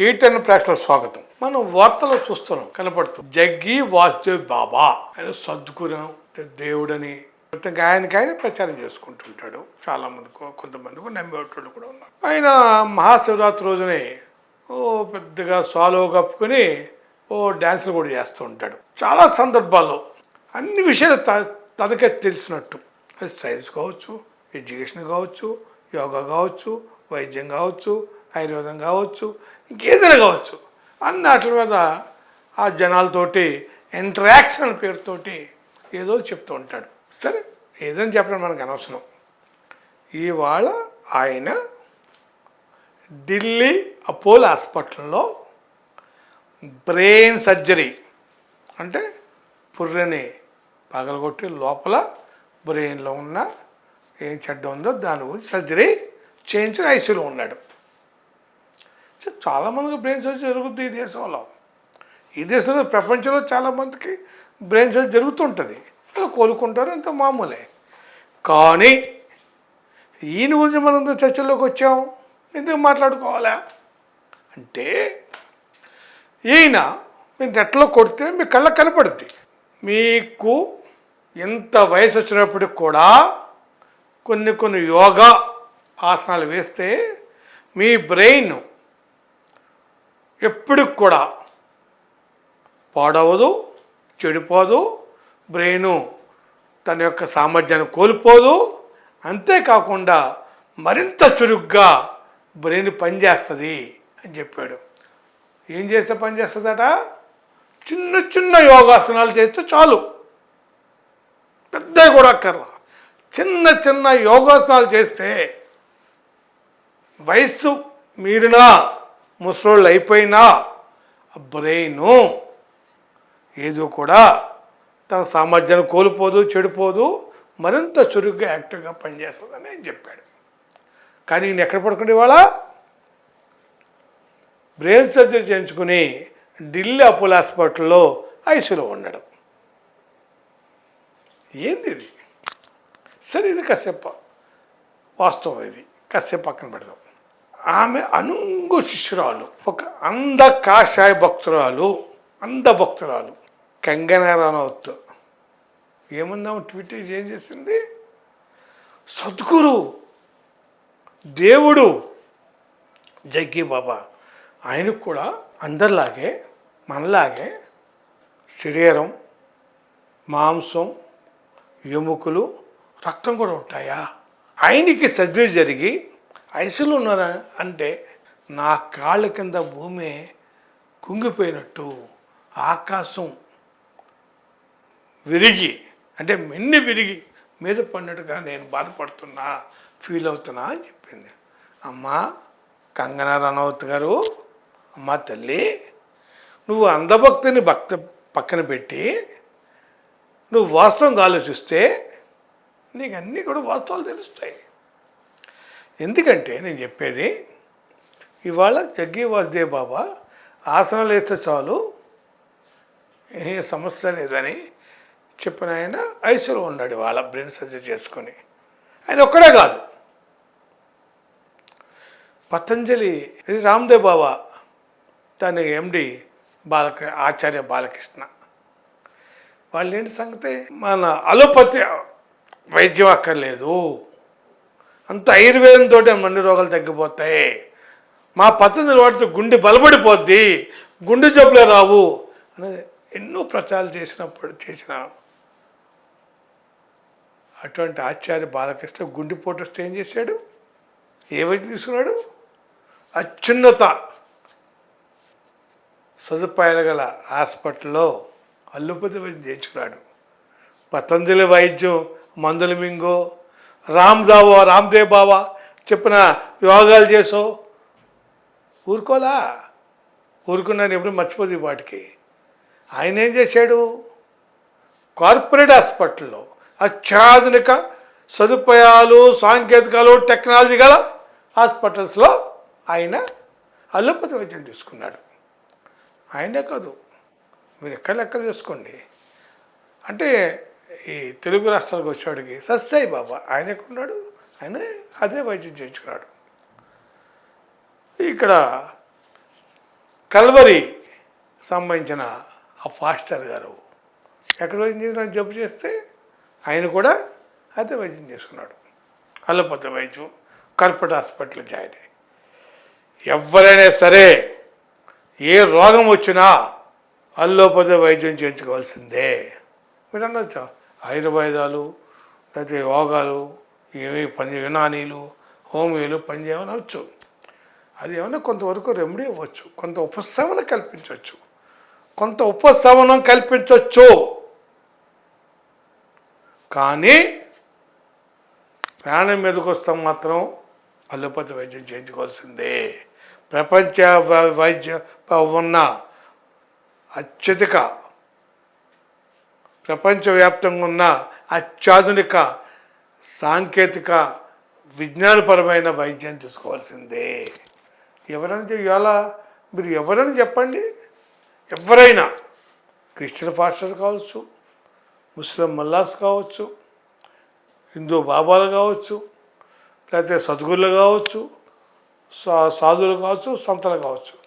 టీటన్ ప్రేక్షకుల స్వాగతం. మనం వార్తలు చూస్తున్నాం కనపడుతుంది జగ్గి వాసుదేవ్ బాబా ఆయన సర్దుకున్నాం దేవుడని మొత్తంగా ఆయనకి ఆయన ప్రచారం చేసుకుంటుంటాడు. చాలా మందికి కొంతమందికి నమ్మేటోళ్ళు కూడా ఉన్నారు. ఆయన మహాశివరాత్రి రోజునే ఓ పెద్దగా సాలో కప్పుకొని ఓ డ్యాన్సులు కూడా చేస్తూ ఉంటాడు. చాలా సందర్భాల్లో అన్ని విషయాలు త- తనకే తెలిసినట్టు. అది సైన్స్ కావచ్చు ఎడ్యుకేషన్ కావచ్చు యోగా కావచ్చు వైద్యం కావచ్చు ఆయుర్వేదం కావచ్చు ఇంకేదైనా కావచ్చు. అన్న వాటి మీద ఆ జనాలతోటి ఇంటరాక్షన్ అనే పేరుతోటి ఏదో చెప్తూ ఉంటాడు. సరే ఏదైనా చెప్పడం మనకు అనవసరం. ఇవాళ ఆయన ఢిల్లీ అపోలో హాస్పిటల్లో బ్రెయిన్ సర్జరీ అంటే పుర్రెని పగలగొట్టి లోపల బ్రెయిన్లో ఉన్న ఏం చెడ్డ ఉందో దాని గురించి సర్జరీ చేయించిన ఐసీలో ఉన్నాడు. చాలామందికి బ్రెయిన్ సర్జరీ జరుగుతుంది ఈ దేశంలో. ఈ దేశంలో ప్రపంచంలో చాలామందికి బ్రెయిన్ సర్జరీ జరుగుతుంటుంది. అలా కోలుకుంటారు ఇంత మామూలే. కానీ ఈయన గురించి మనం చర్చల్లోకి వచ్చాం. ఎందుకు మాట్లాడుకోవాలా? అంటే ఈయన మీరు నెట్లో కొడితే మీ కళ్ళకు కనపడుద్ది. మీకు ఎంత వయసు వచ్చినప్పటికి కూడా కొన్ని కొన్ని యోగా ఆసనాలు వేస్తే మీ బ్రెయిన్ ఎప్పటికి కూడా పాడవదు చెడిపోదు బ్రెయిన్ తన యొక్క సామర్థ్యాన్ని కోల్పోదు. అంతేకాకుండా మరింత చురుగ్గా బ్రెయిన్ పనిచేస్తుంది అని చెప్పాడు. ఏం చేస్తే పనిచేస్తుందట? చిన్న చిన్న యోగాసనాలు చేస్తే చాలు. పెద్ద కూడా అక్కర్లా. చిన్న చిన్న యోగాసనాలు చేస్తే వయస్సు మీరినా ముసలోళ్ళు అయిపోయినా బ్రెయిను ఏదో కూడా తన సామర్థ్యాన్ని కోల్పోదు చెడిపోదు మరింత చురుగ్గా యాక్టివ్గా పనిచేస్తుందని ఆయన చెప్పాడు. కానీ నేను ఎక్కడ పడుకుంటే ఇవాళ? బ్రెయిన్ సర్జరీ చేయించుకుని ఢిల్లీ అపోలో హాస్పిటల్లో ఐసీలో ఉన్నాడు ఏంది ఇది? సరే ఇది కాసేపు వాస్తవం ఇది. కాసేపు పక్కన పెడదాం. ఆమె అనుంగు శిష్యురాలు. ఒక అంద కాషాయ భక్తురాలు అంద భక్తురాలు కంగనా రనౌత్ ఏముందాం ట్వీట్ ఏం చేసింది? సద్గురు దేవుడు. జగ్గి బాబా. ఆయనకు కూడా అందరిలాగే మనలాగే శరీరం మాంసం ఎముకలు రక్తం కూడా ఉంటాయా? ఆయనకి సర్జరీ జరిగి ఐసులు ఉన్నారా? అంటే నా కాళ్ళ కింద భూమి కుంగిపోయినట్టు ఆకాశం విరిగి అంటే మిన్ని విరిగి మీద పడినట్టుగా నేను బాధపడుతున్నా ఫీల్ అవుతున్నా అని చెప్పింది. అమ్మ కంగనా రనౌత్ గారు అమ్మ తల్లి నువ్వు అందభక్తిని భక్త పక్కన పెట్టి నువ్వు వాస్తవంగా ఆలోచిస్తే నీకు అన్నీ కూడా వాస్తవాలు తెలుస్తాయి. ఎందుకంటే నేను చెప్పేది ఇవాళ జగ్గి వాసుదేవ్ బాబా ఆసనాలు వేస్తే చాలు ఏ సమస్య లేదని చెప్పిన ఆయన ఐసీలో ఉన్నాడు వాళ్ళ బ్రెయిన్ సర్జరీ చేసుకొని. ఆయన ఒక్కడే కాదు. పతంజలి ఇది రామ్దేవ్ బాబా దాని ఎండి బాలక ఆచార్య బాలకృష్ణ. వాళ్ళు ఏంటి సంగతి? మన అలోపతి వైద్యం అక్కర్లేదు. అంత ఆయుర్వేదంతో అన్ని రోగాలు తగ్గిపోతాయి. మా పద్ధతులు వాడితే గుండె బలపడిపోద్ది. గుండె జబ్బులే రావు అనేది ఎన్నో ప్రచారాలు చేసినప్పుడు చేసిన అటువంటి ఆచార్య బాలకృష్ణ గుండెపోటు వస్తే ఏం చేశాడు? ఏ వైద్యం తీసుకున్నాడు? అత్యున్నత సదుపాయాలు గల హాస్పిటల్లో అల్లుపతి వైద్యం చేయించుకున్నాడు. పతంజలి వైద్యం మందులు మింగో రామ్దావో రామ్దేవ్ బావా చెప్పిన యోగాలు చేసో ఊరుకోలా? ఊరుకున్నాను ఎప్పుడు మర్చిపోదు వాటికి ఆయన ఏం చేశాడు? కార్పొరేట్ హాస్పిటల్లో అత్యాధునిక సదుపాయాలు సాంకేతికాలు టెక్నాలజీ గల హాస్పిటల్స్లో ఆయన అల్లోపతి వైద్యం తీసుకున్నాడు. ఆయనే కాదు. మీరు ఎక్కడ లెక్కలు చేసుకోండి? అంటే ఈ తెలుగు రాష్ట్రాలకు వచ్చేవాడికి సత్సాయి బాబా ఆయన ఎక్కడున్నాడు ఆయన అదే వైద్యం చేయించుకున్నాడు. ఇక్కడ కల్వరి సంబంధించిన ఆ ఫాస్టర్ గారు ఎక్కడ వైద్యం చేసిన జబ్బు చేస్తే ఆయన కూడా అదే వైద్యం చేసుకున్నాడు. అల్లపోతే వైద్యం కార్పొరేట్ హాస్పిటల్ జాయిన్ అయ్యి. ఎవరైనా సరే ఏ రోగం వచ్చినా అల్లోపతి వైద్యం చేయించుకోవాల్సిందే. మీరు అనొచ్చా ఆయుర్వేదాలు లేకపోతే యోగాలు ఏమి పని యునానీలు హోమియోలు పనిచేయమని అనొచ్చు. అది ఏమైనా కొంతవరకు రెమెడీ అవ్వచ్చు కొంత ఉపశమనం కల్పించవచ్చు కొంత ఉపశమనం కల్పించవచ్చు కానీ ప్రాణం మీదకి వస్తాం మాత్రం అల్లోపతి వైద్యం చేయించుకోవాల్సిందే. ప్రపంచ వైద్య ఉన్న అత్యధిక ప్రపంచవ్యాప్తంగా ఉన్న అత్యాధునిక సాంకేతిక విజ్ఞానపరమైన వైద్యం తీసుకోవాల్సిందే. ఎవరైనా చె- ఇవాళ మీరు ఎవరైనా చెప్పండి? ఎవరైనా క్రిస్టియన్ పాస్టర్ కావచ్చు ముస్లిం మల్లాస్ కావచ్చు హిందూ బాబాలు కావచ్చు లేకపోతే సద్గురులు కావచ్చు సా- సాధువులు కావచ్చు సంతలు కావచ్చు.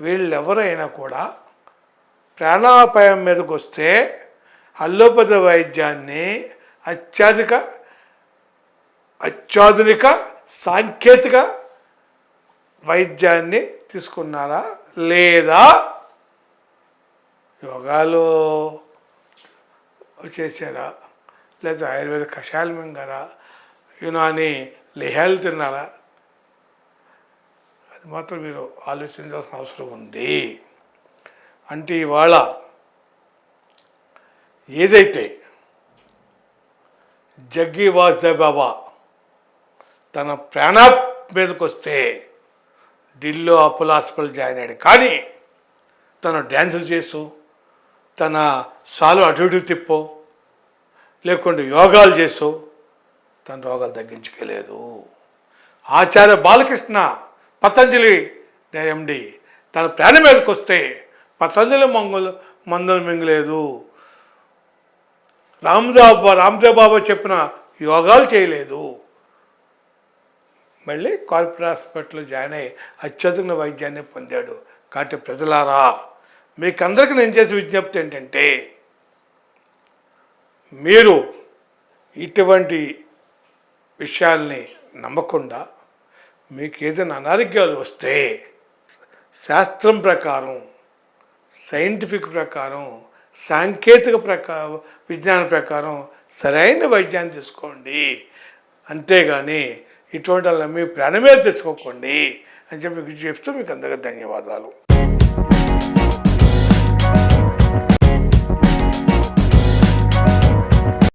వీళ్ళు ఎవరైనా కూడా ప్రాణాపాయం మీదకి వస్తే అల్లోపతి వైద్యాన్ని అత్యాధిక అత్యాధునిక సాంకేతిక వైద్యాన్ని తీసుకున్నారా? లేదా? యోగాలో చేశారా? లేదా ఆయుర్వేద కషాయాలు మింగారా? యునాని లేహాలు తిన్నారా? అది మాత్రం మీరు ఆలోచించాల్సిన అవసరం ఉంది. అంటే ఇవాళ ఏదైతే జగ్గి వాసుదేవ్ బాబా తన ప్రాణ మీదకి వస్తే ఢిల్లీలో అపోలో హాస్పిటల్ జాయిన్ అయ్యాడు. కానీ తను డ్యాన్సులు చేసు తన సాలు అటు ఇటు తిప్పో లేకుంటే యోగాలు చేసు తన రోగాలు తగ్గించుకోలేదు. ఆచార్య బాలకృష్ణ పతంజలి ఎండి తన ప్రాణం మీదకి వస్తే పతంజలి మంగులు మందులు మింగలేదు. రామ్దేవ్ రామ్దేవ్ బాబా చెప్పిన యోగాలు చేయలేదు. మళ్ళీ కార్పొరేట్ హాస్పిటల్లో జాయిన్ అయ్యి అత్యధిక వైద్యాన్ని పొందాడు. కాబట్టి ప్రజలారా మీకందరికీ నేను చేసే విజ్ఞప్తి ఏంటంటే మీరు ఇటువంటి విషయాల్ని నమ్మకుండా మీకు ఏదైనా అనారోగ్యాలు వస్తే శాస్త్రం ప్రకారం సైంటిఫిక్ ప్రకారం సాంకేతిక ప్రకారం విజ్ఞాన ప్రకారం సరైన వైద్యాన్ని తీసుకోండి. అంతేగాని ఇటువంటి వాళ్ళని మీ ప్రాణమే తెచ్చుకోకండి అని చెప్పి మీకు చెప్తూ మీకు అందరికీ ధన్యవాదాలు.